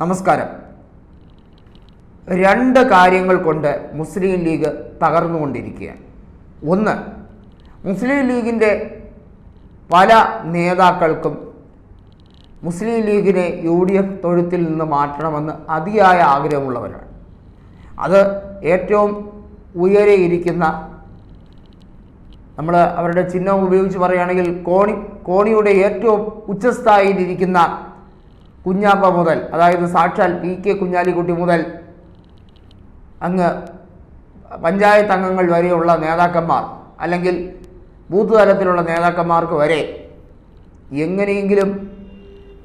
നമസ്കാരം. രണ്ട് കാര്യങ്ങൾ കൊണ്ട് മുസ്ലിം ലീഗ് തകർന്നുകൊണ്ടിരിക്കുകയാണ്. ഒന്ന് മുസ്ലിം ലീഗിന്റെ പല നേതാക്കൾക്കും മുസ്ലിം ലീഗിനെ യു ഡി എഫ് തൊഴുത്തിൽ നിന്ന് മാറ്റണമെന്ന് അതിയായ ആഗ്രഹമുള്ളവരാണ്. അത് ഏറ്റവും ഉയരെ ഇരിക്കുന്ന നമ്മൾ അവരുടെ ചിഹ്നം ഉപയോഗിച്ച് പറയുകയാണെങ്കിൽ കോണി കോണിയുടെ ഏറ്റവും ഉച്ചസ്ഥായിലിരിക്കുന്ന കുഞ്ഞാപ്പ മുതൽ അതായത് സാക്ഷാൽ പി കെ കുഞ്ഞാലിക്കുട്ടി മുതൽ അങ്ങ് പഞ്ചായത്ത് അംഗങ്ങൾ വരെയുള്ള നേതാക്കന്മാർ അല്ലെങ്കിൽ ബൂത്ത് തലത്തിലുള്ള നേതാക്കന്മാർക്ക് വരെ എങ്ങനെയെങ്കിലും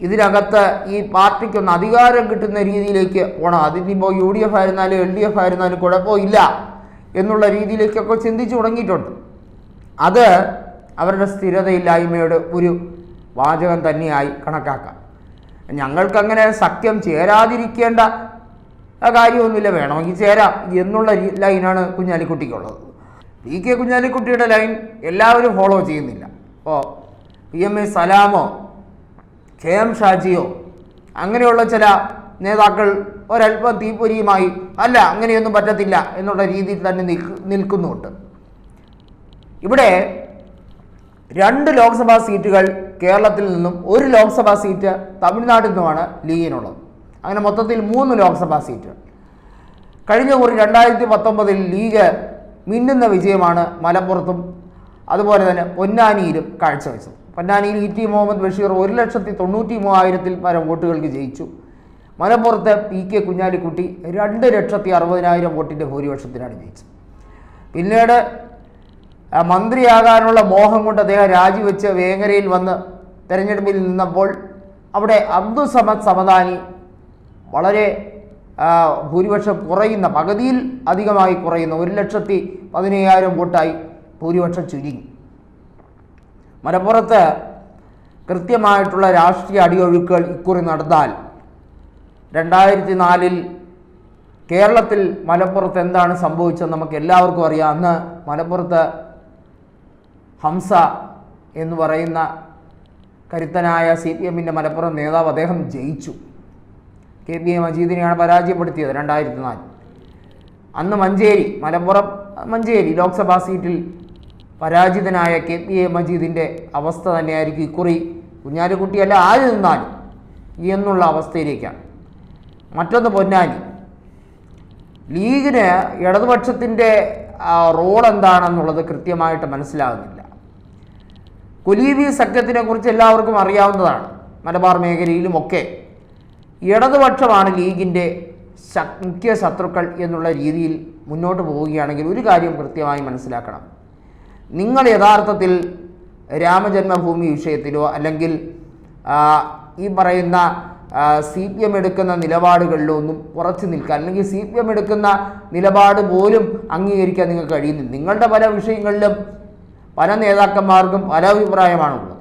ഇതിനകത്ത് ഈ പാർട്ടിക്കൊന്ന് അധികാരം കിട്ടുന്ന രീതിയിലേക്ക് പോകണം അതിനിപ്പോൾ യു ഡി എഫ് ആയിരുന്നാലും എൽ ഡി എഫ് ആയിരുന്നാലും കുഴപ്പമില്ല എന്നുള്ള രീതിയിലേക്കൊക്കെ ചിന്തിച്ചു തുടങ്ങിയിട്ടുണ്ട്. അത് അവരുടെ സ്ഥിരതയില്ലായ്മയുടെ ഒരു വാചകം തന്നെയായി കണക്കാക്കാം. ഞങ്ങൾക്കങ്ങനെ സഖ്യം ചേരാതിരിക്കേണ്ട കാര്യമൊന്നുമില്ല. വേണമെങ്കിൽ ചേരാം. എന്നുള്ള ലൈനാണ് കുഞ്ഞാലിക്കുട്ടിക്കുള്ളത്. പി കെ കുഞ്ഞാലിക്കുട്ടിയുടെ ലൈൻ എല്ലാവരും ഫോളോ ചെയ്യുന്നില്ല. ഓ പി എം എ സലാമോ കെ എം ഷാജിയോ അങ്ങനെയുള്ള ചില നേതാക്കൾ ഒരല്പം തീപ്പൊരിയുമായി അല്ല അങ്ങനെയൊന്നും പറ്റത്തില്ല എന്നുള്ള രീതിയിൽ തന്നെ നിൽക്ക് നിൽക്കുന്നുണ്ട് ഇവിടെ രണ്ട് ലോക്സഭാ സീറ്റുകൾ കേരളത്തിൽ നിന്നും ഒരു ലോക്സഭാ സീറ്റ് തമിഴ്നാട്ടിൽ നിന്നുമാണ് ലീഗിനുള്ളത്. അങ്ങനെ മൊത്തത്തിൽ മൂന്ന് ലോക്സഭാ സീറ്റുകൾ കഴിഞ്ഞ കുറി രണ്ടായിരത്തി പത്തൊമ്പതിൽ ലീഗ് മിന്നുന്ന വിജയമാണ് മലപ്പുറത്തും അതുപോലെ തന്നെ പൊന്നാനിയിലും കാഴ്ചവെച്ചത്. പൊന്നാനിയിൽ ഇ ടി മുഹമ്മദ് ബഷീർ ഒരു ലക്ഷത്തി തൊണ്ണൂറ്റി മൂവായിരത്തിൽ പരം വോട്ടുകൾക്ക് ജയിച്ചു. മലപ്പുറത്ത് പി കെ കുഞ്ഞാലിക്കുട്ടി രണ്ട് ലക്ഷത്തി അറുപതിനായിരം വോട്ടിന്റെ ഭൂരിപക്ഷത്തിനാണ് ജയിച്ചത്. പിന്നീട് മന്ത്രിയാകാനുള്ള മോഹം കൊണ്ട് അദ്ദേഹം രാജിവെച്ച് വേങ്ങരയിൽ വന്ന് തെരഞ്ഞെടുപ്പിൽ നിന്നപ്പോൾ അവിടെ അബ്ദുൾ സമദ് സമദാനി വളരെ ഭൂരിപക്ഷം കുറയുന്ന പകുതിയിൽ അധികമായി കുറയുന്ന ഒരു ലക്ഷത്തി പതിനയ്യായിരം വോട്ടായി ഭൂരിപക്ഷം ചുരുങ്ങി. മലപ്പുറത്ത് കൃത്യമായിട്ടുള്ള രാഷ്ട്രീയ അടിയൊഴുക്കുകൾ ഇക്കുറി നടന്നാൽ രണ്ടായിരത്തി നാലിൽ കേരളത്തിൽ മലപ്പുറത്ത് എന്താണ് സംഭവിച്ചത് നമുക്ക് എല്ലാവർക്കും അറിയാം. അന്ന് മലപ്പുറത്ത് ഹംസ എന്ന് പറയുന്ന കരുത്തനായ സി പി എമ്മിന്റെ മലപ്പുറം നേതാവ് അദ്ദേഹം ജയിച്ചു. കെ പി എ മജീദിനെയാണ് പരാജയപ്പെടുത്തിയത് രണ്ടായിരത്തി നാല് അന്ന് മഞ്ചേരി മലപ്പുറം മഞ്ചേരി ലോക്സഭാ സീറ്റിൽ പരാജിതനായ കെ പി എ മജീദിന്റെ അവസ്ഥ തന്നെയായിരിക്കും ഇക്കുറി. കുഞ്ഞാലിക്കുട്ടിയല്ല ആര് നിന്നാലും എന്നുള്ള അവസ്ഥയിലേക്കാണ്. മറ്റൊന്ന് പൊന്നാനി. ലീഗിന് ഇടതുപക്ഷത്തിന്റെ റോൾ എന്താണെന്നുള്ളത് കൃത്യമായിട്ട് മനസ്സിലാകുന്നില്ല. കുലീബി സഖ്യത്തിനെ കുറിച്ച് എല്ലാവർക്കും അറിയാവുന്നതാണ്. മലബാർ മേഖലയിലുമൊക്കെ ഇടതുപക്ഷമാണ് ലീഗിന്റെ മുഖ്യ ശത്രുക്കൾ എന്നുള്ള രീതിയിൽ മുന്നോട്ട് പോവുകയാണെങ്കിൽ ഒരു കാര്യം കൃത്യമായി മനസ്സിലാക്കണം. നിങ്ങൾ യഥാർത്ഥത്തിൽ രാമജന്മഭൂമി വിഷയത്തിലോ അല്ലെങ്കിൽ ഈ പറയുന്ന സി പി എം എടുക്കുന്ന നിലപാടുകളിലോ ഒന്നും ഉറച്ചു നിൽക്കാൻ അല്ലെങ്കിൽ സി പി എം എടുക്കുന്ന നിലപാട് പോലും അംഗീകരിക്കാൻ നിങ്ങൾക്ക് കഴിയുന്നില്ല. നിങ്ങളുടെ പല വിഷയങ്ങളിലും പല നേതാക്കന്മാർക്കും പല അഭിപ്രായമാണുള്ളത്.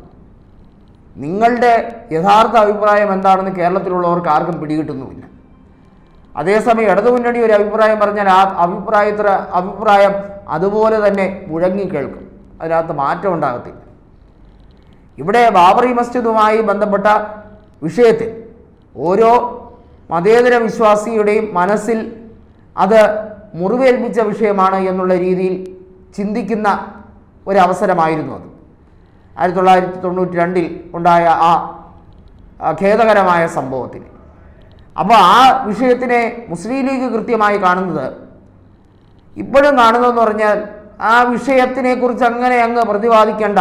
നിങ്ങളുടെ യഥാർത്ഥ അഭിപ്രായം എന്താണെന്ന് കേരളത്തിലുള്ളവർക്ക് ആർക്കും പിടികിട്ടുന്നുമില്ല. അതേസമയം ഇടതുമുന്നണി ഒരു അഭിപ്രായം പറഞ്ഞാൽ ആ അഭിപ്രായത്ര അഭിപ്രായം അതുപോലെ തന്നെ മുഴങ്ങി കേൾക്കും. അതിനകത്ത് മാറ്റം ഉണ്ടാകത്തില്ല. ഇവിടെ ബാബറി മസ്ജിദുമായി ബന്ധപ്പെട്ട വിഷയത്തിൽ ഓരോ മതേതര വിശ്വാസിയുടെയും മനസ്സിൽ അത് മുറിവേൽപ്പിച്ച വിഷയമാണ് എന്നുള്ള രീതിയിൽ ചിന്തിക്കുന്ന ഒരവസരമായിരുന്നു അത്. ആയിരത്തി തൊള്ളായിരത്തി തൊണ്ണൂറ്റി രണ്ടിൽ ഉണ്ടായ ആ ഖേദകരമായ സംഭവത്തിൽ അപ്പോൾ ആ വിഷയത്തിനെ മുസ്ലിം ലീഗ് കൃത്യമായി കാണുന്നത് ഇപ്പോഴും കാണുന്നതെന്ന് പറഞ്ഞാൽ ആ വിഷയത്തിനെക്കുറിച്ച് അങ്ങനെ അങ്ങ് പ്രതിപാദിക്കേണ്ട.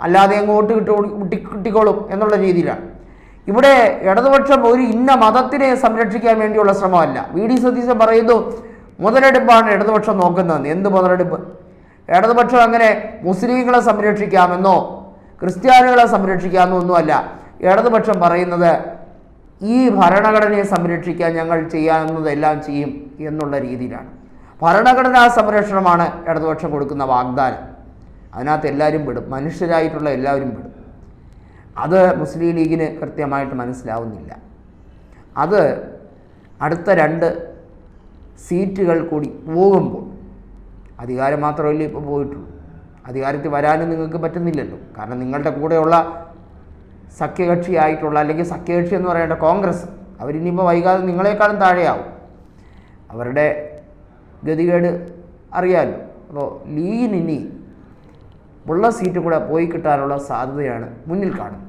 അല്ലാതെ അങ്ങ് വോട്ട് കിട്ടു കിട്ടി കിട്ടിക്കോളും എന്നുള്ള രീതിയിലാണ്. ഇവിടെ ഇടതുപക്ഷം ഒരു ഇന്ന മതത്തിനെ സംരക്ഷിക്കാൻ വേണ്ടിയുള്ള ശ്രമമല്ല. വി. ഡി. സതീശൻ പറയുന്നു മുതലെടുപ്പാണ് ഇടതുപക്ഷം നോക്കുന്നതെന്ന് എന്ത് മുതലെടുപ്പ്? ഇടതുപക്ഷം അങ്ങനെ മുസ്ലിങ്ങളെ സംരക്ഷിക്കാമെന്നോ ക്രിസ്ത്യാനികളെ സംരക്ഷിക്കാമെന്നോ ഒന്നുമല്ല. ഇടതുപക്ഷം പറയുന്നത് ഈ ഭരണഘടനയെ സംരക്ഷിക്കാൻ ഞങ്ങൾ ചെയ്യാവുന്നതെല്ലാം ചെയ്യും എന്നുള്ള രീതിയിലാണ്. ഭരണഘടനാ സംരക്ഷണമാണ് ഇടതുപക്ഷം കൊടുക്കുന്ന വാഗ്ദാനം. അതിനകത്ത് എല്ലാവരും പെടും. മനുഷ്യരായിട്ടുള്ള എല്ലാവരും പെടും. അത് മുസ്ലിം ലീഗിന് കൃത്യമായിട്ട് മനസ്സിലാവുന്നില്ല. അത് അടുത്ത രണ്ട് സീറ്റുകൾ കൂടി പോകുമ്പോൾ അധികാരം മാത്രമല്ലേ ഇപ്പോൾ പോയിട്ടുള്ളൂ. അധികാരത്തിൽ വരാനും നിങ്ങൾക്ക് പറ്റുന്നില്ലല്ലോ. കാരണം നിങ്ങളുടെ കൂടെയുള്ള സഖ്യകക്ഷിയായിട്ടുള്ള അല്ലെങ്കിൽ സഖ്യകക്ഷി എന്ന് പറയേണ്ട കോൺഗ്രസ് അവരിനിയിപ്പോൾ വൈകാതെ നിങ്ങളെക്കാളും താഴെയാവും. അവരുടെ ഗതികേട് അറിയാമല്ലോ അപ്പോൾ ലീഗിന് ഇനി ഉള്ള സീറ്റും കൂടെ പോയി കിട്ടാനുള്ള സാധ്യതയാണ് മുന്നിൽ കാണുന്നത്.